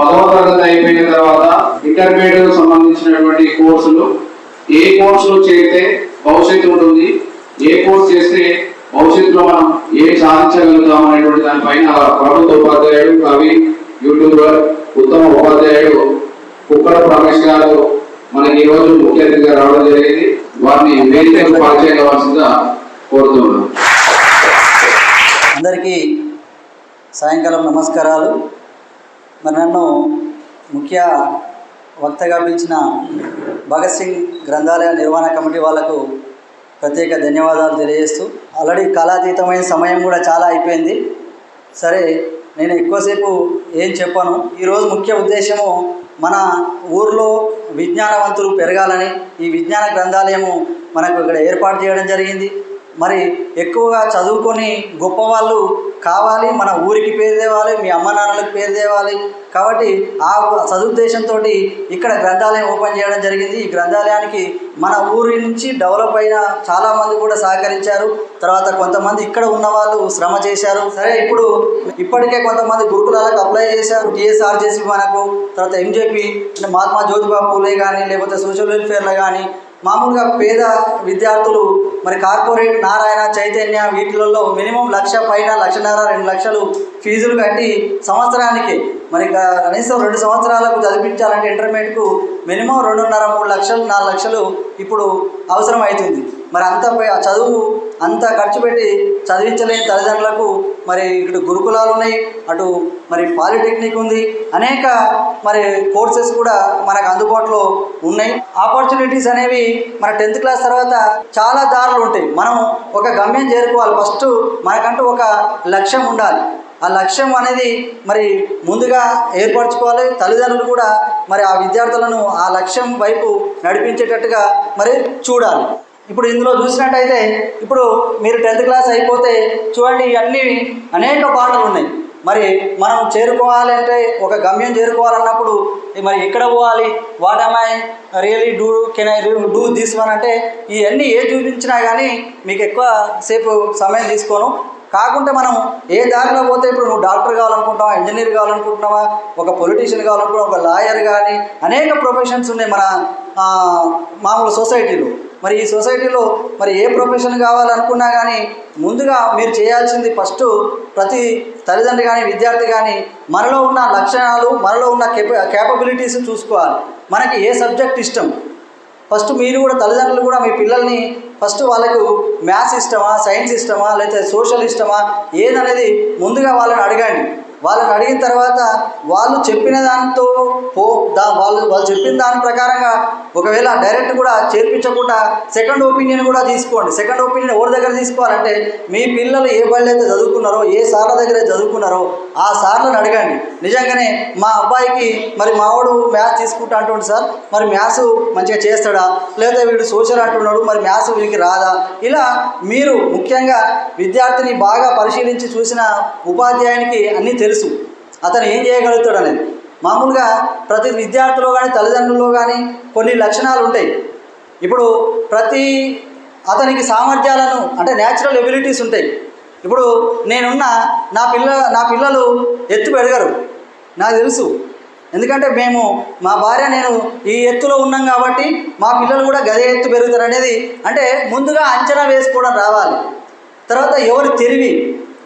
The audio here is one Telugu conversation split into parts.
పదవ తరగతి అయిపోయిన తర్వాత ఇంటర్మీడియట్ సంబంధించినటువంటి కోర్సులు ఏ కోర్సులు చేస్తే భవిష్యత్తు ఉంటుంది ఏ కోర్స్ చేస్తే భవిష్యత్తులో మనం ఏం సాధించగలుగుతాం అనేటువంటి దానిపైన ప్రభుత్వ ఉపాధ్యాయుడు కవి యూట్యూబర్ ఉత్తమ ఉపాధ్యాయుడు కుక్కల రమేష్ గారు మనకి ఈ రోజు ముఖ్య అతిథిగా రావడం జరిగింది. వారిని వేదికకు పరిచయం కావాల్సిందిగా కోరుతున్నాను. అందరికీ సాయంకాలం నమస్కారాలు. మరి నన్ను ముఖ్య వక్తగా పిలిచిన భగత్ సింగ్ గ్రంథాలయ నిర్వహణ కమిటీ వాళ్ళకు ప్రత్యేక ధన్యవాదాలు తెలియజేస్తూ ఆల్రెడీ కాలాతీతమైన సమయం కూడా చాలా అయిపోయింది. సరే నేను ఎక్కువసేపు ఏం చెప్పాను. ఈరోజు ముఖ్య ఉద్దేశము మన ఊర్లో విజ్ఞానవంతులు పెరగాలని ఈ విజ్ఞాన గ్రంథాలయము మనకు ఇక్కడ ఏర్పాటు చేయడం జరిగింది. మరి ఎక్కువగా చదువుకొని గొప్పవాళ్ళు కావాలి మన ఊరికి పేరు తేవాలి మీ అమ్మ నాన్నలకు పేరు తేవాలి. కాబట్టి ఆ సదుద్దేశంతో ఇక్కడ గ్రంథాలయం ఓపెన్ చేయడం జరిగింది. ఈ గ్రంథాలయానికి మన ఊరి నుంచి డెవలప్ అయిన చాలామంది కూడా సహకరించారు. తర్వాత కొంతమంది ఇక్కడ ఉన్న వాళ్ళు శ్రమ చేశారు. సరే ఇప్పుడు ఇప్పటికే కొంతమంది గురుకులాలకు అప్లై చేశారు. టీఎస్ఆర్ చేసి మనకు తర్వాత ఎంజేపీ అంటే మహాత్మా జ్యోతిబా పూలే కానీ లేకపోతే సోషల్ వెల్ఫేర్లో కానీ మామూలుగా పేద విద్యార్థులు మరి కార్పొరేట్ నారాయణ చైతన్య వీటిలలో మినిమం లక్ష పైన లక్షన్నర రెండు లక్షలు ఫీజులు కట్టి సంవత్సరానికి మరి కనీసం రెండు సంవత్సరాలకు చదివించాలంటే ఇంటర్మీడియట్కు మినిమం రెండున్నర మూడు లక్షలు నాలుగు లక్షలు ఇప్పుడు అవసరం అవుతుంది మరి అంత పై- ఆ చదువు అంత ఖర్చు పెట్టి చదివించలేని తల్లిదండ్రులకు మరి ఇటు గురుకులాలు ఉన్నాయి అటు మరి పాలిటెక్నిక్ ఉంది అనేక మరి కోర్సెస్ కూడా మనకు అందుబాటులో ఉన్నాయి. ఆపర్చునిటీస్ అనేవి మన టెన్త్ క్లాస్ తర్వాత చాలా దారులు ఉంటాయి. మనం ఒక గమ్యం చేరుకోవాలి. ఫస్ట్ మనకంటూ ఒక లక్ష్యం ఉండాలి. ఆ లక్ష్యం అనేది మరి ముందుగా ఏర్పరచుకోవాలి. తల్లిదండ్రులు కూడా మరి ఆ విద్యార్థులను ఆ లక్ష్యం వైపు నడిపించేటట్టుగా మరి చూడాలి. ఇప్పుడు ఇందులో చూసినట్టయితే ఇప్పుడు మీరు టెన్త్ క్లాస్ అయిపోతే చూడండి ఇవన్నీ అనేక పాటలు ఉన్నాయి. మరి మనం చేరుకోవాలంటే ఒక గమ్యం చేరుకోవాలన్నప్పుడు మరి ఎక్కడ పోవాలి? What I really do can I do this one అంటే ఇవన్నీ ఏ చూపించినా కానీ మీకు ఎక్కువ సేపు సమయం తీసుకోను. కాకుంటే మనం ఏ దారిలో పోతే ఇప్పుడు నువ్వు డాక్టర్ కావాలనుకుంటున్నావా ఇంజనీర్ కావాలనుకుంటున్నావా ఒక పొలిటీషియన్ కావాలనుకుంటున్నావు ఒక లాయర్ కానీ అనేక ప్రొఫెషన్స్ ఉన్నాయి మన మామూలు సొసైటీలో. మరి ఈ సొసైటీలో మరి ఏ ప్రొఫెషన్ కావాలనుకున్నా కానీ ముందుగా మీరు చేయాల్సింది ఫస్ట్ ప్రతి తల్లిదండ్రి కానీ విద్యార్థి కానీ మనలో ఉన్న లక్షణాలు మనలో ఉన్న కేప కేపబిలిటీస్ చూసుకోవాలి. మనకి ఏ సబ్జెక్ట్ ఇష్టం? ఫస్ట్ మీరు కూడా తల్లిదండ్రులు కూడా మీ పిల్లల్ని ఫస్ట్ వాళ్ళకు మ్యాథ్స్ ఇష్టమా సైన్స్ ఇష్టమా లేకపోతే సోషల్ ఇష్టమా ఏదనేది ముందుగా వాళ్ళని అడగండి. వాళ్ళని అడిగిన తర్వాత వాళ్ళు చెప్పిన దాంతో పో దా వాళ్ళు వాళ్ళు చెప్పిన దాని ప్రకారంగా ఒకవేళ డైరెక్ట్ కూడా చేర్పించకుండా సెకండ్ ఒపీనియన్ కూడా తీసుకోండి. సెకండ్ ఒపీనియన్ ఎవరి దగ్గర తీసుకోవాలంటే మీ పిల్లలు ఏ బళ్ళు అయితే చదువుకున్నారో ఏ సార్ల దగ్గర అయితే చదువుకున్నారో ఆ సార్లను అడగండి. నిజంగానే మా అబ్బాయికి మరి మావాడు మ్యాథ్స్ తీసుకుంటా అంటుండు సార్ మరి మ్యాథ్స్ మంచిగా చేస్తాడా? లేదా వీడు సోషల్ అంటున్నాడు మరి మ్యాథ్స్ వీడికి రాదా? ఇలా మీరు ముఖ్యంగా విద్యార్థిని బాగా పరిశీలించి చూసిన ఉపాధ్యాయునికి అన్నీ తెలుసు. తెలుసు. అతను ఏం చేయగలుగుతాడు అనేది. మామూలుగా ప్రతి విద్యార్థిలో కానీ తల్లిదండ్రుల్లో కానీ కొన్ని లక్షణాలు ఉంటాయి. ఇప్పుడు ప్రతి అతనికి సామర్థ్యాలను అంటే న్యాచురల్ ఎబిలిటీస్ ఉంటాయి. ఇప్పుడు నేనున్న నా పిల్ల నా పిల్లలు ఎత్తు పెరగరు నాకు తెలుసు. ఎందుకంటే మేము మా భార్య నేను ఈ ఎత్తులో ఉన్నాం కాబట్టి మా పిల్లలు కూడా గదే ఎత్తు పెరుగుతారు అనేది అంటే ముందుగా అంచనా వేసుకోవడం రావాలి. తర్వాత ఎవరు తెలివి?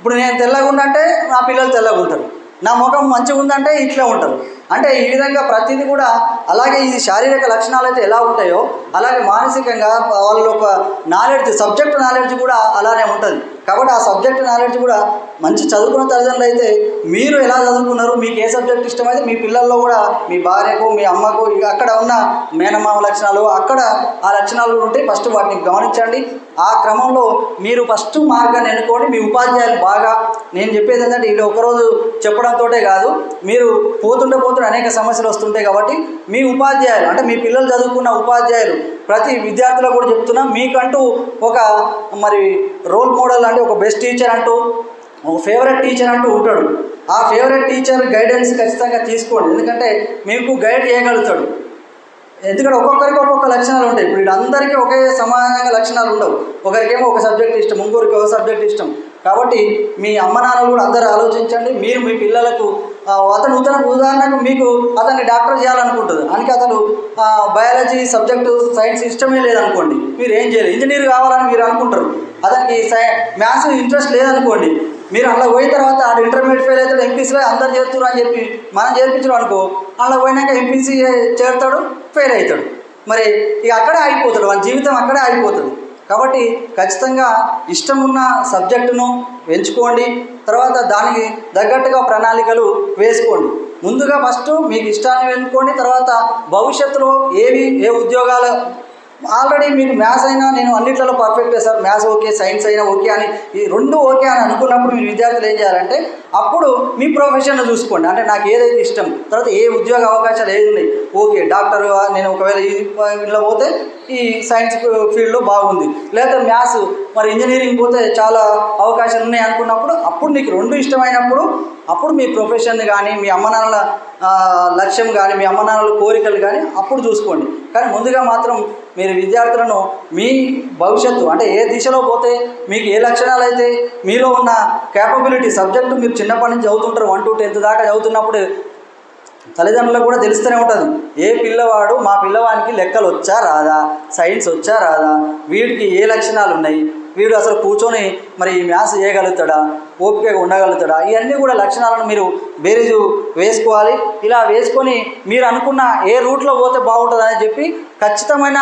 ఇప్పుడు నేను తెల్లగా ఉందంటే నా పిల్లలు తెల్లగా ఉంటారు నా ముఖం మంచిగా ఉందంటే ఇట్లా ఉంటారు. అంటే ఈ విధంగా ప్రతిదీ కూడా అలాగే ఈ శారీరక లక్షణాలు అయితే ఎలా ఉంటాయో అలాగే మానసికంగా వాళ్ళ ఒక నాలెడ్జ్ సబ్జెక్ట్ నాలెడ్జ్ కూడా అలానే ఉంటుంది. కాబట్టి ఆ సబ్జెక్ట్ నాలెడ్జ్ కూడా మంచి చదువుకున్న తల్లిదండ్రులు అయితే మీరు ఎలా చదువుకున్నారు మీకు ఏ సబ్జెక్ట్ ఇష్టమైతే మీ పిల్లల్లో కూడా మీ భార్యకు మీ అమ్మకు ఇక అక్కడ ఉన్న మేనమామ లక్షణాలు అక్కడ ఆ లక్షణాలు ఉంటే ఫస్ట్ వాటిని గమనించండి. ఆ క్రమంలో మీరు ఫస్ట్ మార్గాన్ని ఎన్నుకోండి. మీ ఉపాధ్యాయులు బాగా నేను చెప్పేది ఏంటంటే ఇది ఒకరోజు చెప్పడంతో కాదు. మీరు పోతుంటే సంవత్సరం అనేక సమస్యలు వస్తుంటాయి కాబట్టి మీ ఉపాధ్యాయులు అంటే మీ పిల్లలు చదువుకున్న ఉపాధ్యాయులు ప్రతి విద్యార్థులకు కూడా చెప్తున్నా మీకంటూ ఒక మరి రోల్ మోడల్ అంటే ఒక బెస్ట్ టీచర్ అంటూ ఒక ఫేవరెట్ టీచర్ అంటూ ఉంటాడు. ఆ ఫేవరెట్ టీచర్ గైడెన్స్ ఖచ్చితంగా తీసుకోండి. ఎందుకంటే మీకు గైడ్ చేయగలుగుతాడు. ఎందుకంటే ఒక్కొక్కరికి ఒక్కొక్క లక్షణాలు ఉంటాయి. ఇప్పుడు అందరికీ ఒకే సమానంగా లక్షణాలు ఉండవు. ఒకరికేమో ఒక సబ్జెక్ట్ ఇష్టం ఇంకొకరికి ఒక సబ్జెక్ట్ ఇష్టం. కాబట్టి మీ అమ్మ నాన్నలు కూడా అందరూ ఆలోచించండి. మీరు మీ పిల్లలకు అతను ఉదాహరణ ఉదాహరణకు మీకు అతన్ని డాక్టర్ చేయాలనుకుంటుంది. అందుకే అతను బయాలజీ సబ్జెక్టు సైన్స్ ఇష్టమే లేదనుకోండి. మీరు ఏం చేయాలి ఇంజనీర్ కావాలని మీరు అనుకుంటారు. అతనికి సై మ్యాథ్స్ ఇంట్రెస్ట్ లేదనుకోండి. మీరు అలా పోయిన తర్వాత ఆడు ఇంటర్మీడియట్ ఫెయిల్ అవుతాడు ఎంపీసీలో అందరు చేస్తున్నారు అని చెప్పి మనం చేర్పించడం అనుకో అలా పోయినాక ఎంపీసీ చేరుతాడు ఫెయిల్ అవుతాడు. మరి ఇక అక్కడే ఆగిపోతాడు. మన జీవితం అక్కడే ఆగిపోతుంది. కాబట్టి ఖచ్చితంగా ఇష్టం ఉన్న సబ్జెక్టును ఎంచుకోండి. తర్వాత దానికి తగ్గట్టుగా ప్రణాళికలు వేసుకోండి. ముందుగా ఫస్ట్ మీకు ఇష్టాన్ని ఎన్నుకోండి తర్వాత భవిష్యత్తులో ఏవి ఏ ఉద్యోగాలు? ఆల్రెడీ మీకు మ్యాథ్స్ అయినా నేను అన్నిట్లలో perfect sir. Maths okay science అయినా ఓకే అని ఈ రెండు ఓకే అని అనుకున్నప్పుడు మీరు విద్యార్థులు ఏం చేయాలంటే అప్పుడు మీ ప్రొఫెషన్ చూసుకోండి. అంటే నాకు ఏదైతే ఇష్టం తర్వాత ఏ ఉద్యోగ అవకాశాలు ఏది ఉన్నాయి? ఓకే డాక్టర్ నేను ఒకవేళ ఇంట్లో పోతే ఈ సైన్స్ ఫీల్డ్లో uh, బాగుంది. లేదా మ్యాథ్స్ మరి ఇంజనీరింగ్ పోతే చాలా అవకాశాలు ఉన్నాయి అనుకున్నప్పుడు అప్పుడు నీకు రెండు ఇష్టమైనప్పుడు అప్పుడు మీ ప్రొఫెషన్ కానీ మీ అమ్మ నాన్నల లక్ష్యం కానీ మీ అమ్మ నాన్నల కోరికలు కానీ అప్పుడు చూసుకోండి. కానీ ముందుగా మాత్రం మీరు విద్యార్థులను మీ భవిష్యత్తు అంటే ఏ దిశలో పోతే మీకు ఏ లక్షణాలు అయితే మీలో ఉన్న క్యాపబిలిటీ సబ్జెక్టు మీరు చిన్నప్పటి నుంచి చదువుతుంటారు వన్ టు టెన్త్ దాకా చదువుతున్నప్పుడు తల్లిదండ్రులకు కూడా తెలుస్తూనే ఉంటుంది. ఏ పిల్లవాడు మా పిల్లవానికి లెక్కలు వచ్చా రాదా? సైన్స్ వచ్చా రాదా? వీడికి ఏ లక్షణాలు ఉన్నాయి? వీడు అసలు కూర్చొని మరి ఈ మ్యాథ్స్ చేయగలుగుతాడా? ఓపికగా ఉండగలుగుతాడా? ఇవన్నీ కూడా లక్షణాలను మీరు బేరీజు వేసుకోవాలి. ఇలా వేసుకొని మీరు అనుకున్న ఏ రూట్లో పోతే బాగుంటుందని చెప్పి ఖచ్చితమైన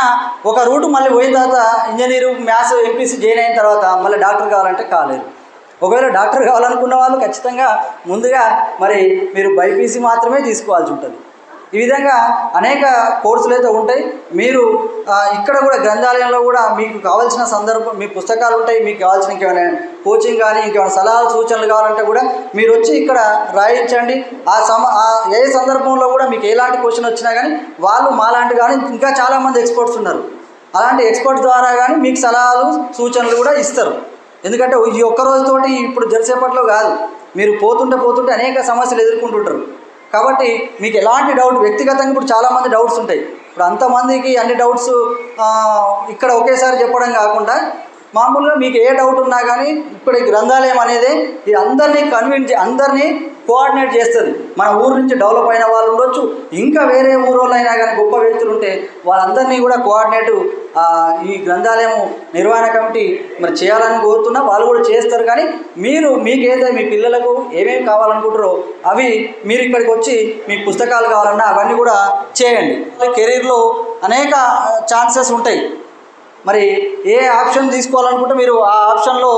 ఒక రూట్ మళ్ళీ పోయిన తర్వాత ఇంజనీరు మ్యాథ్స్ ఎంపీసీ జాయిన్ అయిన తర్వాత మళ్ళీ డాక్టర్ కావాలంటే కాలేదు ఒకవేళ డాక్టర్ కావాలనుకున్న వాళ్ళు ఖచ్చితంగా ముందుగా మరి మీరు బైపీసీ మాత్రమే తీసుకోవాల్సి ఉంటుంది. ఈ విధంగా అనేక కోర్సులు అయితే ఉంటాయి. మీరు ఇక్కడ కూడా గ్రంథాలయంలో కూడా మీకు కావాల్సిన సందర్భం మీ పుస్తకాలు ఉంటాయి మీకు కావాల్సిన ఇంకేమైనా కోచింగ్ కానీ ఇంకేమైనా సలహాలు సూచనలు కావాలంటే కూడా మీరు వచ్చి ఇక్కడ రాయించండి. ఆ సమ ఆ ఏ సందర్భంలో కూడా మీకు ఎలాంటి క్వశ్చన్ వచ్చినా కానీ వాళ్ళు మాలాంటి కానీ ఇంకా చాలామంది ఎక్స్పర్ట్స్ ఉన్నారు. అలాంటి ఎక్స్పర్ట్ ద్వారా కానీ మీకు సలహాలు సూచనలు కూడా ఇస్తారు. ఎందుకంటే ఈ ఒక్క రోజుతోటి ఇప్పుడు జరిసేపట్లో కాదు. మీరు పోతుంటే పోతుంటే అనేక సమస్యలు ఎదుర్కొంటుంటారు. కాబట్టి మీకు ఎలాంటి డౌట్ వ్యక్తిగతంగా ఇప్పుడు చాలామంది డౌట్స్ ఉంటాయి. ఇప్పుడు అంతమందికి అన్ని డౌట్స్ ఇక్కడ ఒకేసారి చెప్పడం కాకుండా మామూలుగా మీకు ఏ డౌట్ ఉన్నా కానీ ఇప్పుడు ఈ గ్రంథాలయం అనేది ఇది అందరినీ కన్విన్స్ అందరినీ కోఆర్డినేట్ చేస్తుంది. మన ఊరు నుంచి డెవలప్ అయిన వాళ్ళు ఉండొచ్చు. ఇంకా వేరే ఊరోళ్ళైనా అయినా కానీ గొప్ప వ్యక్తులు ఉంటే వాళ్ళందరినీ కూడా కోఆర్డినేట్ ఈ గ్రంథాలయం నిర్వహణ కమిటీ మరి చేయాలని కోరుతున్నా వాళ్ళు కూడా చేస్తారు. కానీ మీరు మీకేదైతే మీ పిల్లలకు ఏమేమి కావాలనుకుంటారో అవి మీరు ఇక్కడికి వచ్చి మీ పుస్తకాలు కావాలన్నా అవన్నీ కూడా చేయండి. కెరీర్లో అనేక ఛాన్సెస్ ఉంటాయి. మరి ఏ ఆప్షన్ తీసుకోవాలనుకుంటే మీరు ఆ ఆప్షన్లో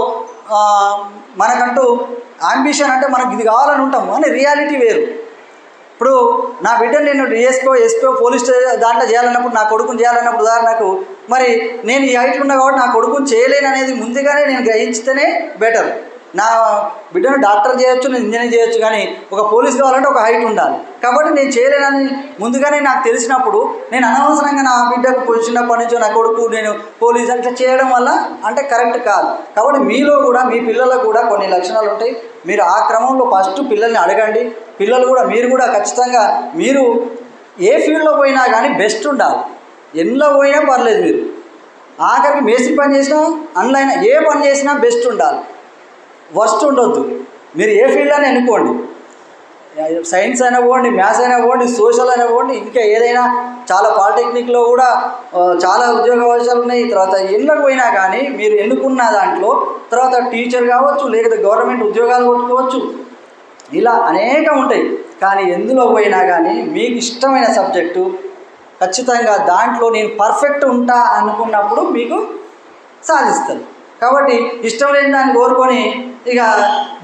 మనకంటూ ఆంబిషన్ అంటే మనకి ఇది కావాలని ఉంటాం కానీ రియాలిటీ వేరు. ఇప్పుడు నా బిడ్డ నేను డిఎస్పో ఎస్పో పోలీస్ స్టేషన్ దాంట్లో చేయాలన్నప్పుడు నా కొడుకుని చేయాలన్నప్పుడు ఉదాహరణకు మరి నేను ఈ హైట్ ఉన్నా కాబట్టి నా కొడుకుని చేయలేను అనేది ముందుగానే నేను గ్రహించితేనే బెటర్. నా బిడ్డను డాక్టర్ చేయొచ్చు నేను ఇంజనీర్ చేయొచ్చు కానీ ఒక పోలీస్ కావాలంటే ఒక హైట్ ఉండాలి. కాబట్టి నేను చేయలేనని ముందుగానే నాకు తెలిసినప్పుడు నేను అనవసరంగా నా బిడ్డకు చిన్నప్పటి నుంచి నా కొడుకు నేను పోలీస్ అట్లా చేయడం వల్ల అంటే కరెక్ట్ కాదు. కాబట్టి మీలో కూడా మీ పిల్లలకు కూడా కొన్ని లక్షణాలు ఉంటాయి. మీరు ఆ క్రమంలో ఫస్ట్ పిల్లల్ని అడగండి. పిల్లలు కూడా మీరు కూడా ఖచ్చితంగా మీరు ఏ ఫీల్డ్లో పోయినా కానీ బెస్ట్ ఉండాలి. ఎన్నో పోయినా పర్లేదు మీరు. ఆఖరికి మేస్త్రి పని చేసినా అందులో ఏ పని చేసినా బెస్ట్ ఉండాలి. వర్స్ట్ ఉండొద్దు. మీరు ఏ ఫీల్డ్ అని ఎన్నుకోండి. సైన్స్ అయినా పోండి మ్యాథ్స్ అయినా పోండి సోషల్ అయినా పోండి ఇంకా ఏదైనా చాలా పాలిటెక్నిక్లో కూడా చాలా ఉద్యోగ అవకాశాలు ఉన్నాయి. తర్వాత ఎన్నకు పోయినా కానీ మీరు ఎన్నుకున్న దాంట్లో తర్వాత టీచర్ కావచ్చు లేకపోతే గవర్నమెంట్ ఉద్యోగాలు కొట్టుకోవచ్చు. ఇలా అనేకం ఉంటాయి. కానీ ఎందులో పోయినా కానీ మీకు ఇష్టమైన సబ్జెక్టు ఖచ్చితంగా దాంట్లో నేను పర్ఫెక్ట్ ఉంటా అనుకున్నప్పుడు మీకు సాధిస్తారు కాబట్టి ఇష్టం లేని దాన్ని కోరుకొని ఇక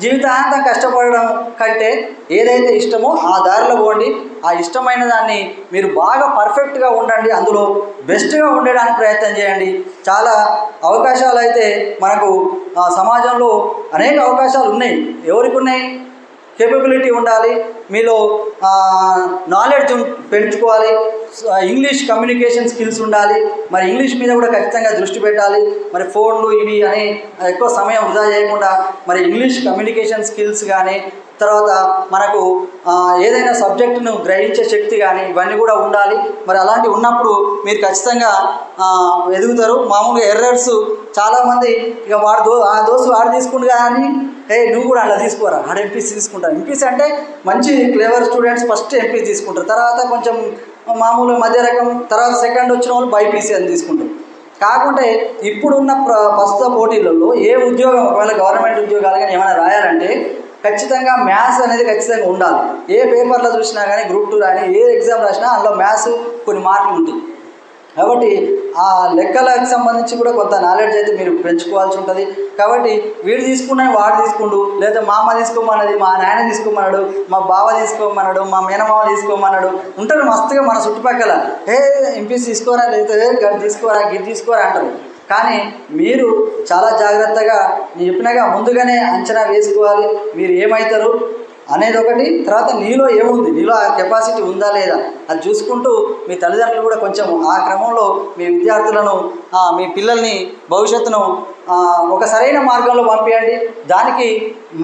జీవితాంతం కష్టపడడం కంటే ఏదైతే ఇష్టమో ఆ దారిలో పోండి. ఆ ఇష్టమైన దాన్ని మీరు బాగా పర్ఫెక్ట్గా ఉండండి. అందులో బెస్ట్గా ఉండడానికి ప్రయత్నం చేయండి. చాలా అవకాశాలు అయితే మనకు సమాజంలో అనేక అవకాశాలు ఉన్నాయి. ఎవరికి ఉన్నాయి? కేపబిలిటీ ఉండాలి. మీలో నాలెడ్జ్ పెంచుకోవాలి. ఇంగ్లీష్ కమ్యూనికేషన్ స్కిల్స్ ఉండాలి. మరి ఇంగ్లీష్ మీద కూడా ఖచ్చితంగా దృష్టి పెట్టాలి. మరి ఫోన్లు ఇవి అని ఎక్కువ సమయం వృధా చేయకుండా మరి ఇంగ్లీష్ కమ్యూనికేషన్ స్కిల్స్ కానీ తర్వాత మనకు ఏదైనా సబ్జెక్టును గ్రహించే శక్తి కానీ ఇవన్నీ కూడా ఉండాలి. మరి అలాంటివి ఉన్నప్పుడు మీరు ఖచ్చితంగా ఎదుగుతారు. మామూలుగా ఎర్రర్స్ చాలామంది ఇక వాడు దో ఆ దోస్తు వాడు తీసుకుంటు కానీ ఏ నువ్వు కూడా అలా తీసుకోరా ఆడ ఎంపీసీ తీసుకుంటాను ఎంపీసీ అంటే మంచి క్లేవర్ స్టూడెంట్స్ ఫస్ట్ ఎంపీసీ తీసుకుంటారు. తర్వాత కొంచెం మామూలు మధ్య రకం తర్వాత సెకండ్ వచ్చిన వాళ్ళు బైపీసీ అని తీసుకుంటారు. కాకుంటే ఇప్పుడున్న ప్ర ప్రస్తుత పోటీలలో ఏ ఉద్యోగం ఒకవేళ గవర్నమెంట్ ఉద్యోగాలు కానీ ఏమైనా రాయాలంటే ఖచ్చితంగా మ్యాథ్స్ అనేది ఖచ్చితంగా ఉండాలి. ఏ పేపర్లో చూసినా కానీ గ్రూప్ టూ కానీ ఏ ఎగ్జామ్ రాసినా అందులో మ్యాథ్స్ కొన్ని మార్కులు ఉంటాయి. కాబట్టి ఆ లెక్కలకు సంబంధించి కూడా కొంత నాలెడ్జ్ అయితే మీరు పెంచుకోవాల్సి ఉంటుంది. కాబట్టి వీడు తీసుకున్న వాడు తీసుకుండు. లేదా మా అమ్మ తీసుకోమన్నది మా నాయన తీసుకోమన్నాడు మా బావ తీసుకోమన్నాడు మా మేనమామ తీసుకోమన్నాడు. ఉంటారు మస్తుగా మన చుట్టుపక్కల. ఏ ఎంపీసీ తీసుకోరా లేదా గడి తీసుకోరా గిది తీసుకోరా అంటారు. కానీ మీరు చాలా జాగ్రత్తగా నేను చెప్పినాగా ముందుగానే అంచనా వేసుకోవాలి. మీరు ఏమవుతారు అనేది ఒకటి. తర్వాత నీలో ఏముంది? నీలో ఆ కెపాసిటీ ఉందా లేదా? అది చూసుకుంటూ మీ తల్లిదండ్రులు కూడా కొంచెం ఆ క్రమంలో మీ విద్యార్థులను మీ పిల్లల్ని భవిష్యత్తును ఒక సరైన మార్గంలో పంపించండి దానికి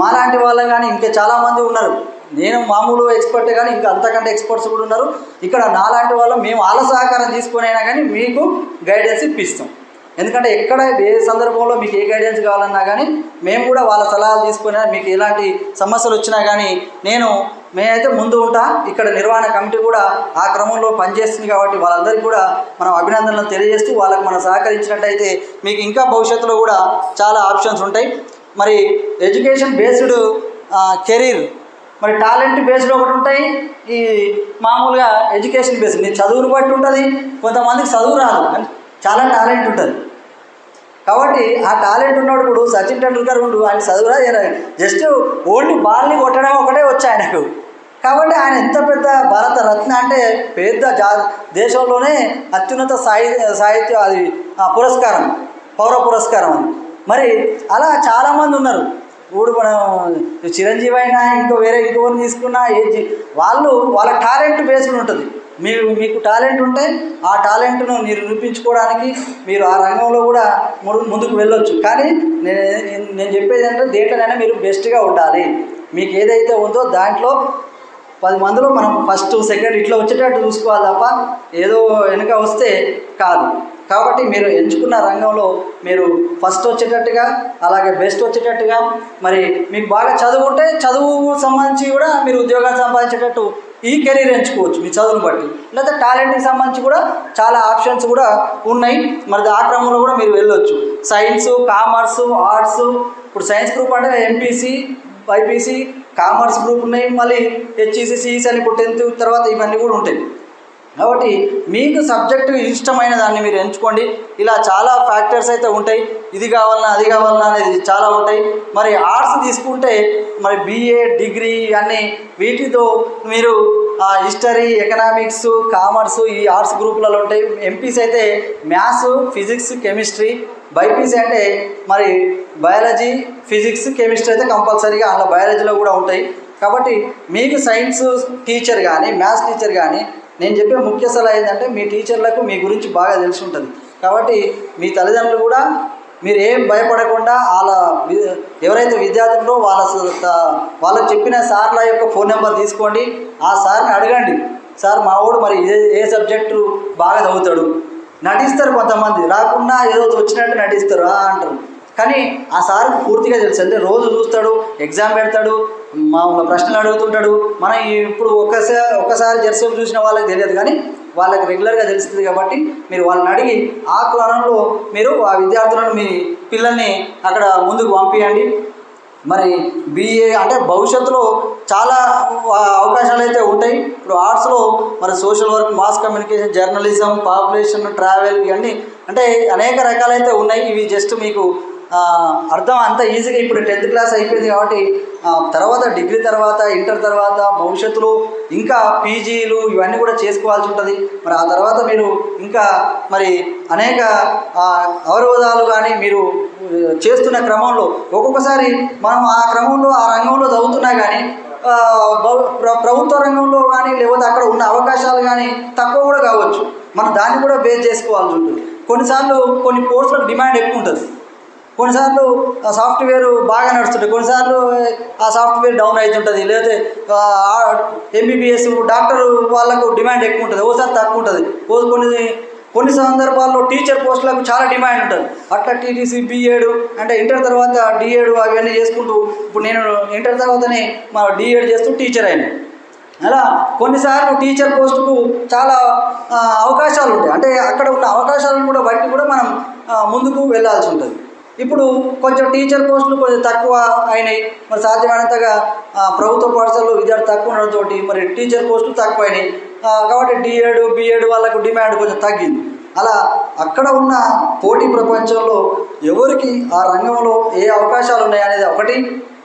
మాలాంటి వాళ్ళం కానీ ఇంకా చాలామంది ఉన్నారు. నేను మామూలు ఎక్స్పర్ట్ కానీ ఇంకా అంతకంటే ఎక్స్పర్ట్స్ కూడా ఉన్నారు. ఇక్కడ నాలాంటి వాళ్ళు మేము వాళ్ళ సహకారం తీసుకునైనా అయినా కానీ మీకు గైడెన్స్ ఇప్పిస్తాం. ఎందుకంటే ఎక్కడ ఏ సందర్భంలో మీకు ఏ గైడెన్స్ కావాలన్నా కానీ మేము కూడా వాళ్ళ సలహాలు తీసుకుని మీకు ఎలాంటి సమస్యలు వచ్చినా కానీ నేను మేమైతే ముందు ఉంటా ఇక్కడ నిర్వహణ కమిటీ కూడా ఆ క్రమంలో పనిచేస్తుంది కాబట్టి వాళ్ళందరికీ కూడా మనం అభినందనలు తెలియజేస్తూ వాళ్ళకు మనం సహకరించినట్టయితే మీకు ఇంకా భవిష్యత్తులో కూడా చాలా ఆప్షన్స్ ఉంటాయి. మరి ఎడ్యుకేషన్ బేస్డ్ కెరీర్ మరి టాలెంట్ బేస్డ్ ఒకటి ఉంటాయి. ఈ మామూలుగా ఎడ్యుకేషన్ బేస్డ్ నీ చదువును బట్టి ఉంటుంది కొంతమందికి చదువు రాదు కానీ చాలా టాలెంట్ ఉంటుంది. కాబట్టి ఆ టాలెంట్ ఉన్నప్పుడు ఇప్పుడు సచిన్ టెండూల్కర్ ఉండు ఆయన చదువురా జస్ట్ ఓన్లీ బాల్ని కొట్టడం ఒకటే వచ్చి ఆయనకు. కాబట్టి ఆయన ఎంత పెద్ద భారత రత్న అంటే పెద్ద జా దేశంలోనే అత్యున్నత సాహి సాహిత్య అది ఆ, పురస్కారం పౌర పురస్కారం అని మరి అలా చాలామంది ఉన్నారు. ఇప్పుడు మనం చిరంజీవి అయినా ఇంకో వేరే ఇంకోని తీసుకున్నా ఏ వాళ్ళు వాళ్ళ టాలెంట్ బేస్డ్ ఉంటుంది. మీరు మీకు టాలెంట్ ఉంటే ఆ టాలెంట్ను మీరు నిరూపించుకోవడానికి మీరు ఆ రంగంలో కూడా ముందుకు వెళ్ళొచ్చు. కానీ నేను నేను చెప్పేది ఏంటంటే దేంట్లోనైనా మీరు బెస్ట్గా ఉండాలి. మీకు ఏదైతే ఉందో దాంట్లో పది మందిలో మనం ఫస్ట్ సెకండ్ ఇట్లా వచ్చేటట్టు చూసుకోవాలి తప్ప ఏదో వెనుక వస్తే కాదు. కాబట్టి మీరు ఎంచుకున్న రంగంలో మీరు ఫస్ట్ వచ్చేటట్టుగా అలాగే బెస్ట్ వచ్చేటట్టుగా మరి మీకు బాగా చదువు ఉంటే చదువు సంబంధించి కూడా మీరు ఉద్యోగాలు సంపాదించేటట్టు ఈ కెరీర్ ఎంచుకోవచ్చు మీ చదువును బట్టి. లేదా టాలెంట్కి సంబంధించి కూడా చాలా ఆప్షన్స్ కూడా ఉన్నాయి. మరి ఆ క్రమంలో కూడా మీరు వెళ్ళొచ్చు. సైన్స్ కామర్స్ ఆర్ట్స్ ఇప్పుడు సైన్స్ గ్రూప్ అంటే ఎంపీసీ బైపీసీ కామర్స్ గ్రూప్ ఉన్నాయి. మళ్ళీ హెచ్ఈసి సిఈసీ అని ఇప్పుడు టెన్త్ తర్వాత ఇవన్నీ కూడా ఉంటాయి. కాబట్టి మీకు సబ్జెక్టు ఇష్టమైన దాన్ని మీరు ఎంచుకోండి. ఇలా చాలా ఫ్యాక్టర్స్ అయితే ఉంటాయి. ఇది కావాలన్నా అది కావాలన్నా అనేది చాలా ఉంటాయి. మరి ఆర్ట్స్ తీసుకుంటే మరి బీఏ డిగ్రీ అన్నీ వీటితో మీరు హిస్టరీ ఎకనామిక్స్ కామర్స్ ఈ ఆర్ట్స్ గ్రూపులలో ఉంటాయి. ఎంపీస్ అయితే మ్యాథ్స్ ఫిజిక్స్ కెమిస్ట్రీ. బైపీసీ అంటే మరి బయాలజీ ఫిజిక్స్ కెమిస్ట్రీ అయితే కంపల్సరీగా అందులో బయాలజీలో కూడా ఉంటాయి. కాబట్టి మీకు సైన్స్ టీచర్ కానీ మ్యాథ్స్ టీచర్ కానీ నేను చెప్పే ముఖ్య సలహా ఏంటంటే మీ టీచర్లకు మీ గురించి బాగా తెలిసి ఉంటుంది కాబట్టి మీ తల్లిదండ్రులు కూడా మీరు ఏం భయపడకుండా వాళ్ళ ఎవరైతే విద్యార్థుల్లో వాళ్ళ వాళ్ళకి చెప్పిన సార్ల యొక్క ఫోన్ నెంబర్ తీసుకోండి. ఆ సార్ని అడగండి. సార్ మా వాడు మరి ఏ ఏ సబ్జెక్టు బాగా చదువుతాడు? నటిస్తారు కొంతమంది. రాకుండా ఏదో వచ్చినట్టు నటిస్తారు. అంటారు. కానీ ఆ సార్కి పూర్తిగా తెలుసు. అంటే రోజు చూస్తాడు ఎగ్జామ్ పెడతాడు మామూలు ప్రశ్నలు అడుగుతుంటాడు. మనం ఇప్పుడు ఒక్కసారి ఒక్కసారి జెర్సీ చూసిన వాళ్ళకి తెలియదు కానీ వాళ్ళకి రెగ్యులర్గా తెలుస్తుంది కాబట్టి మీరు వాళ్ళని అడిగి ఆ క్రమంలో మీరు ఆ విద్యార్థులను మీ పిల్లల్ని అక్కడ ముందుకు పంపించండి మరి బీఏ అంటే భవిష్యత్తులో చాలా అవకాశాలు అయితే ఉంటాయి. ఇప్పుడు ఆర్ట్స్లో మరి social work mass communication journalism population travel ఇవన్నీ అంటే అనేక రకాలైతే ఉన్నాయి. ఇవి జస్ట్ మీకు అర్థం అంత ఈజీగా ఇప్పుడు టెన్త్ క్లాస్ అయిపోయింది కాబట్టి తర్వాత డిగ్రీ తర్వాత ఇంటర్ తర్వాత భవిష్యత్తులో ఇంకా పీజీలు ఇవన్నీ కూడా చేసుకోవాల్సి ఉంటుంది. మరి ఆ తర్వాత మీరు ఇంకా మరి అనేక అవరోధాలు కానీ మీరు చేస్తున్న క్రమంలో ఒక్కొక్కసారి మనం ఆ క్రమంలో ఆ రంగంలో చదువుతున్నా కానీ ప్రభుత్వ రంగంలో కానీ లేకపోతే అక్కడ ఉన్న అవకాశాలు కానీ తక్కువ కూడా కావచ్చు. మనం దాన్ని కూడా బేస్ చేసుకోవాల్సి ఉంటుంది. కొన్నిసార్లు కొన్ని కోర్సులకు డిమాండ్ ఎక్కువ ఉంటుంది. కొన్నిసార్లు ఆ సాఫ్ట్వేర్ బాగా నడుస్తుంటుంది కొన్నిసార్లు ఆ సాఫ్ట్వేర్ డౌన్ అవుతుంటుంది లేకపోతే ఎంబీబీఎస్ డాక్టర్ వాళ్ళకు డిమాండ్ ఎక్కువ ఉంటుంది ఓసారి తక్కువ ఉంటుంది ఓ కొన్ని కొన్ని సందర్భాల్లో టీచర్ పోస్టులకు చాలా డిమాండ్ ఉంటుంది. అట్లా టీటీసీ బీఎడ్ అంటే ఇంటర్ తర్వాత డిఏడు అవన్నీ చేసుకుంటూ ఇప్పుడు నేను ఇంటర్ తర్వాతనే మా డిఏడ్ చేస్తూ టీచర్ అయినా. అలా కొన్నిసార్లు టీచర్ పోస్టుకు చాలా అవకాశాలు ఉంటాయి అంటే అక్కడ ఉన్న అవకాశాలను కూడా బట్టి కూడా మనం ముందుకు వెళ్ళాల్సి ఉంటుంది. ఇప్పుడు కొంచెం టీచర్ పోస్టులు కొంచెం తక్కువ అయినాయి. మరి సాధ్యమైనంతగా ప్రభుత్వ పాఠశాలలో విద్యార్థి తక్కువ ఉండడంతో మరి టీచర్ పోస్టులు తక్కువ అయినాయి కాబట్టి డిఎడ్ బిఎడ్ వాళ్ళకు డిమాండ్ కొంచెం తగ్గింది. అలా అక్కడ ఉన్న పోటీ ప్రపంచంలో ఎవరికి ఆ రంగంలో ఏ అవకాశాలు ఉన్నాయనేది ఒకటి.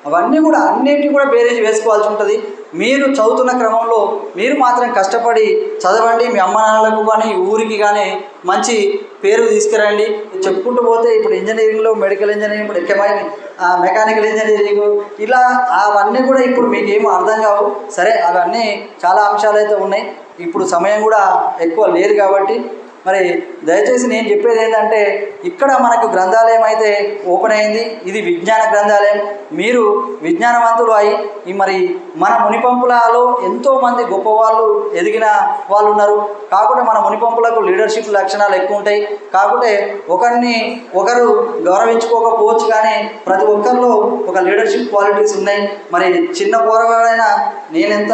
అవన్నీ కూడా అన్నింటినీ కూడా బేరేజ్ వేసుకోవాల్సి ఉంటుంది. మీరు చదువుతున్న క్రమంలో మీరు మాత్రం కష్టపడి చదవండి మీ అమ్మ నాన్నలకు కానీ ఊరికి కానీ మంచి పేరు తీసుకురండి. చెప్పుకుంటూ పోతే ఇప్పుడు ఇంజనీరింగ్లో మెడికల్ ఇంజనీరింగ్ ఇప్పుడు ఎక్కమైన మెకానికల్ ఇంజనీరింగ్ ఇలా అవన్నీ కూడా ఇప్పుడు మీకు ఏమీ అర్థం కావు. సరే అవన్నీ చాలా అంశాలు అయితే ఉన్నాయి. ఇప్పుడు సమయం కూడా ఎక్కువ లేదు కాబట్టి మరి దయచేసి నేను చెప్పేది ఏంటంటే ఇక్కడ మనకు గ్రంథాలయం అయితే ఓపెన్ అయింది. ఇది విజ్ఞాన గ్రంథాలయం. మీరు విజ్ఞానవంతులు అయి ఈ మరి మన మునిపంపులలో ఎంతోమంది గొప్ప వాళ్ళు ఎదిగిన వాళ్ళు ఉన్నారు కాకుంటే మన మునిపంపులకు లీడర్షిప్ లక్షణాలు ఎక్కువ ఉంటాయి. కాకుంటే ఒకరిని ఒకరు గౌరవించుకోకపోవచ్చు కానీ ప్రతి ఒక్కరిలో ఒక లీడర్షిప్ క్వాలిటీస్ ఉన్నాయి. మరి చిన్న పోరగాడైనా నేనెంత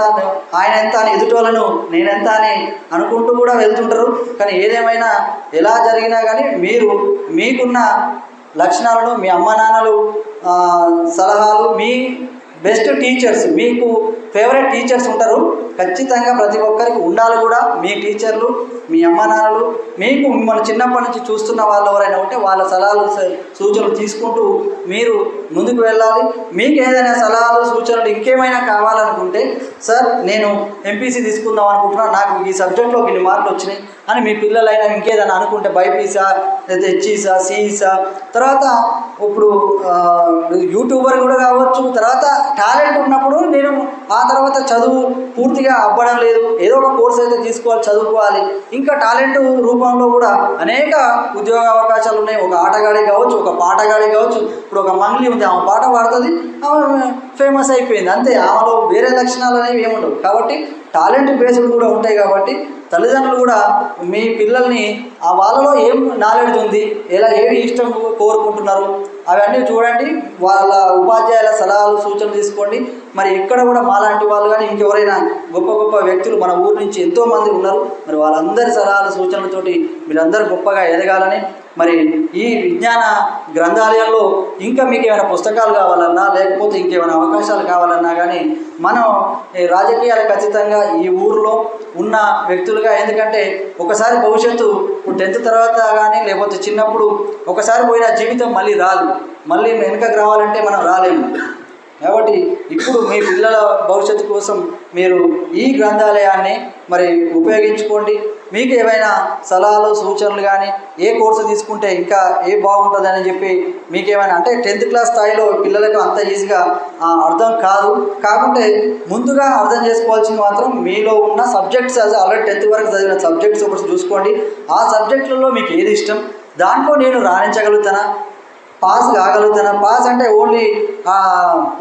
ఆయన ఎంత అని ఎదుటోళ్ళను నేనెంత అని అనుకుంటూ కూడా వెళ్తుంటారు. కానీ ఏదేమైనా ఎలా జరిగినా కానీ మీరు మీకున్న లక్షణాలను మీ అమ్మ నాన్నలు సలహాలు మీ బెస్ట్ టీచర్స్ మీకు ఫేవరెట్ టీచర్స్ ఉంటారు. ఖచ్చితంగా ప్రతి ఒక్కరికి ఉండాలి కూడా మీ టీచర్లు మీ అమ్మ నాన్నలు. మీకు మిమ్మల్ని చిన్నప్పటి నుంచి చూస్తున్న వాళ్ళు ఎవరైనా ఉంటే వాళ్ళ సలహాలు సూచనలు తీసుకుంటూ మీరు ముందుకు వెళ్ళాలి. మీకు ఏదైనా సలహాలు సూచనలు ఇంకేమైనా కావాలనుకుంటే సార్ నేను ఎంపీసీ తీసుకుందాం అనుకుంటున్నాను నాకు ఈ సబ్జెక్ట్లో ఇన్ని మార్కులు వచ్చినాయి. అని మీ పిల్లలైనా ఇంకేదైనా అనుకుంటే బైపీసా లేదా హెచ్ఈసా సిఈసా తర్వాత ఇప్పుడు యూట్యూబర్ కూడా కావచ్చు. తర్వాత టాలెంట్ ఉన్నప్పుడు నేను ఆ తర్వాత చదువు పూర్తిగా అవ్వడం లేదు. ఏదో ఒక కోర్స్ అయితే తీసుకోవాలి చదువుకోవాలి. ఇంకా టాలెంట్ రూపంలో కూడా అనేక ఉద్యోగ అవకాశాలు ఉన్నాయి. ఒక ఆటగాడి కావచ్చు ఒక పాటగాడి కావచ్చు. ఇప్పుడు ఒక మంగ్లీ ఉంది ఆమె పాట పాడుతుంది ఆమె ఫేమస్ అయిపోయింది. అంతే ఆమెలో వేరే లక్షణాలు అనేవి ఏముండవు. కాబట్టి టాలెంట్ బేస్డ్ కూడా ఉంటాయి కాబట్టి తల్లిదండ్రులు కూడా మీ పిల్లల్ని ఆ వాళ్ళలో ఏం నాలెడ్జ్ ఉంది ఎలా ఏమి ఇష్టం కోరుకుంటున్నారు అవన్నీ చూడండి వాళ్ళ ఉపాధ్యాయుల సలహాలు సూచనలు తీసుకోండి. మరి ఇక్కడ కూడా మాలాంటి వాళ్ళు కానీ ఇంకెవరైనా గొప్ప గొప్ప వ్యక్తులు మన ఊరు నుంచి ఎంతోమంది ఉన్నారు. మరి వాళ్ళందరి సలహాలు సూచనలతోటి మీరందరూ గొప్పగా ఎదగాలని మరి ఈ విజ్ఞాన గ్రంథాలయంలో ఇంకా మీకు ఏమైనా పుస్తకాలు కావాలన్నా లేకపోతే ఇంకేమైనా అవకాశాలు కావాలన్నా కానీ మనం రాజకీయాలు ఖచ్చితంగా ఈ ఊరిలో ఉన్న వ్యక్తులుగా ఎందుకంటే ఒకసారి భవిష్యత్తు టెన్త్ తర్వాత కానీ లేకపోతే చిన్నప్పుడు ఒకసారి పోయిన జీవితం మళ్ళీ రాదు. మళ్ళీ వెనుకకు రావాలంటే మనం రాలేము. కాబట్టి ఇప్పుడు మీ పిల్లల భవిష్యత్తు కోసం మీరు ఈ గ్రంథాలయాన్ని మరి ఉపయోగించుకోండి. మీకు ఏవైనా సలహాలు సూచనలు కానీ ఏ కోర్సు తీసుకుంటే ఇంకా ఏ బాగుంటుందని చెప్పి మీకు ఏమైనా అంటే టెన్త్ క్లాస్ స్థాయిలో పిల్లలకు అంత ఈజీగా అర్థం కాదు. కాకుంటే ముందుగా అర్థం చేసుకోవాల్సింది మాత్రం మీలో ఉన్న సబ్జెక్ట్స్ ఆల్రెడీ టెన్త్ వరకు చదివిన సబ్జెక్ట్స్ ఒకటి చూసుకోండి. ఆ సబ్జెక్టులలో మీకు ఏది ఇష్టం? దాంట్లో నేను రాణించగలుగుతానా? పాస్ కాగలుగుతాను? పాస్ అంటే ఓన్లీ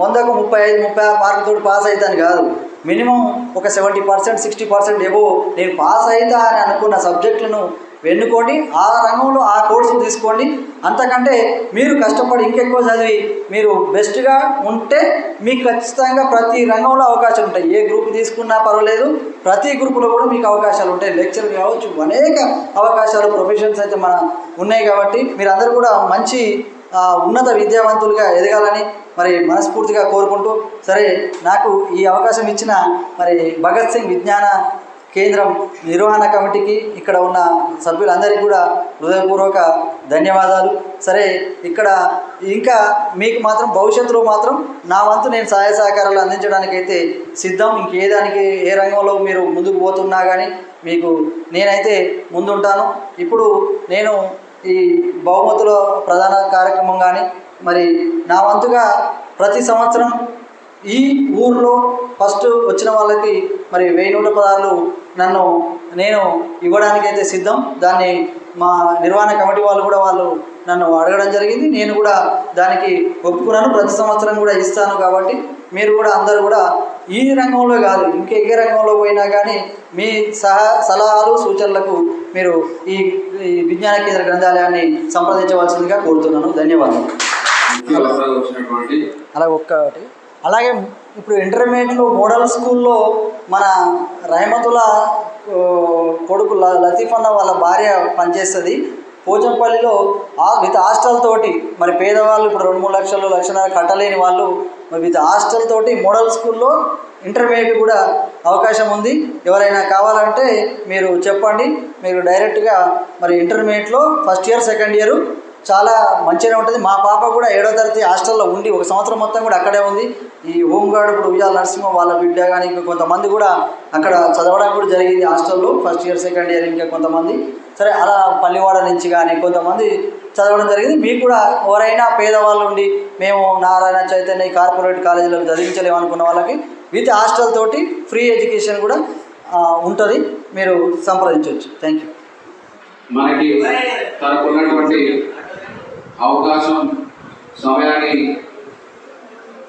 వందకు ముప్పై ఐదు ముప్పై ఆరు మార్కులతో పాస్ అవుతాను కాదు. మినిమం ఒక సెవెంటీ పర్సెంట్ సిక్స్టీ పర్సెంట్ ఏవో నేను పాస్ అవుతా అని అనుకున్న సబ్జెక్టులను ఎన్నుకోండి ఆ రంగంలో ఆ కోర్సులు తీసుకోండి. అంతకంటే మీరు కష్టపడి ఇంకెక్కువ చదివి మీరు బెస్ట్గా ఉంటే మీకు ఖచ్చితంగా ప్రతి రంగంలో అవకాశాలు ఉంటాయి. ఏ గ్రూప్ తీసుకున్నా పర్వాలేదు ప్రతి గ్రూపులో కూడా మీకు అవకాశాలు ఉంటాయి. లెక్చర్ కావచ్చు అనేక అవకాశాలు ప్రొఫెషన్స్ అయితే మన ఉన్నాయి కాబట్టి మీరందరూ కూడా మంచి ఉన్నత విద్యావంతులుగా ఎదగాలని మరి మనస్ఫూర్తిగా కోరుకుంటూ సరే నాకు ఈ అవకాశం ఇచ్చిన మరి భగత్ సింగ్ విజ్ఞాన కేంద్రం నిర్వహణ కమిటీకి ఇక్కడ ఉన్న సభ్యులందరికీ కూడా హృదయపూర్వక ధన్యవాదాలు. సరే ఇక్కడ ఇంకా మీకు మాత్రం భవిష్యత్తులో మాత్రం నా వంతు నేను సహాయ సహకారాలు అందించడానికైతే సిద్ధం. ఇంకే దానికి ఏ రంగంలో మీరు ముందుకు పోతున్నా కానీ మీకు నేనైతే ముందుంటాను. ఇప్పుడు నేను ఈ బహుమతుల ప్రధాన కార్యక్రమం కానీ మరి నా వంతుగా ప్రతి సంవత్సరం ఈ ఊర్లో ఫస్ట్ వచ్చిన వాళ్ళకి మరి వెయ్యి నూట పదార్లు నన్ను నేను ఇవ్వడానికైతే సిద్ధం. దాన్ని మా నిర్వహణ కమిటీ వాళ్ళు కూడా వాళ్ళు నన్ను అడగడం జరిగింది. నేను కూడా దానికి ఒప్పుకున్నాను. ప్రతి సంవత్సరం కూడా ఇస్తాను కాబట్టి మీరు కూడా అందరూ కూడా ఈ రంగంలో కాదు ఇంకే ఏ రంగంలో పోయినా కానీ మీ సహా సలహాలు సూచనలకు మీరు ఈ ఈ విజ్ఞాన కేంద్ర గ్రంథాలయాన్ని సంప్రదించవలసిందిగా కోరుతున్నాను. ధన్యవాదాలు. అలా ఒక్కటి. అలాగే ఇప్పుడు ఇంటర్మీడియట్లో మోడల్ స్కూల్లో మన రహమతుల కొడుకు లతీఫ్ అన్న వాళ్ళ భార్య పనిచేస్తుంది. పోచంపల్లిలో ఆ విత్ హాస్టల్ తోటి మరి పేదవాళ్ళు ఇప్పుడు రెండు మూడు లక్షలు లక్షన్నర కట్టలేని వాళ్ళు మరి విత్ హాస్టల్ తోటి మోడల్ స్కూల్లో ఇంటర్మీడియట్ కూడా అవకాశం ఉంది. ఎవరైనా కావాలంటే మీరు చెప్పండి. మీరు డైరెక్ట్గా మరి ఇంటర్మీడియట్లో ఫస్ట్ ఇయర్ సెకండ్ ఇయర్ చాలా మంచిగా ఉంటుంది. మా పాప కూడా ఏడో తరగతి హాస్టల్లో ఉండి ఒక సంవత్సరం మొత్తం కూడా అక్కడే ఉంది. ఈ హోంగార్డ్ ఇప్పుడు ఉయ్యాల నరసింహ వాళ్ళ బిడ్డ కానీ ఇంకా కొంతమంది కూడా అక్కడ చదవడం కూడా జరిగింది హాస్టల్లో ఫస్ట్ ఇయర్ సెకండ్ ఇయర్ ఇంకా కొంతమంది. సరే అలా పల్లివాడ నుంచి కానీ కొంతమంది చదవడం జరిగింది. మీకు కూడా ఎవరైనా పేదవాళ్ళు ఉండి మేము నారాయణ చైతన్య కార్పొరేట్ కాలేజీలో చదివించలేము అనుకున్న వాళ్ళకి విత్ హాస్టల్ తోటి ఫ్రీ ఎడ్యుకేషన్ కూడా ఉంటుంది. మీరు సంప్రదించవచ్చు. థ్యాంక్ యూ మనకి తనకున్నటువంటి అవకాశం సమయాన్ని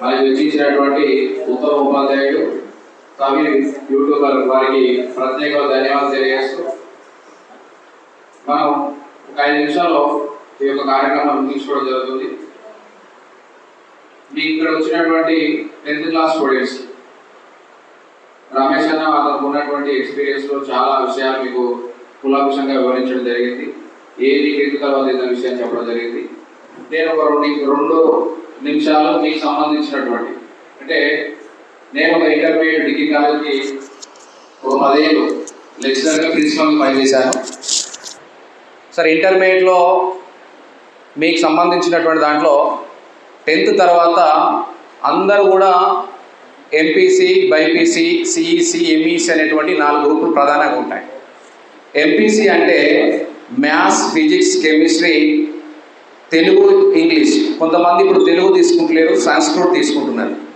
మనకి వెచ్చించినటువంటి ఉత్తమ ఉపాధ్యాయుడు కవి యూట్యూబర్ వారికి ప్రత్యేక ధన్యవాదాలు తెలియజేస్తూ మనం ఒక ఐదు నిమిషాల్లో ఈ యొక్క కార్యక్రమాన్ని ముగించుకోవడం జరుగుతుంది. మీ ఇక్కడ వచ్చినటువంటి టెన్త్ క్లాస్ స్టూడెంట్స్ రమేష్ అన్న అతనికి ఉన్నటువంటి ఎక్స్పీరియన్స్లో చాలా విషయాలు మీకు కులాంశంగా వివరించడం జరిగింది. ఏది ఎందుకు తర్వాత ఏదైనా విషయం చెప్పడం జరిగింది. నేను ఒక రెండు రెండు నిమిషాలు మీకు సంబంధించినటువంటి అంటే నేను ఒక ఇంటర్మీడియట్ డిగ్రీ కాలేజ్కి ఒక పదేళ్ళు లెక్చరర్గా ప్రిన్సిపల్గా పనిచేశాను. సార్ ఇంటర్మీడియట్లో మీకు సంబంధించినటువంటి దాంట్లో టెన్త్ తర్వాత అందరూ కూడా ఎంపీసీ బైపీసీ సిఈసి ఎంఈసి అనేటువంటి నాలుగు గ్రూపులు ప్రధానంగా ఉంటాయి. ఎంపీసీ అంటే maths physics chemistry Telugu English. కొంతమంది ఇప్పుడు తెలుగు తీసుకుంటలేరు సంస్కృత్ తీసుకుంటున్నారు.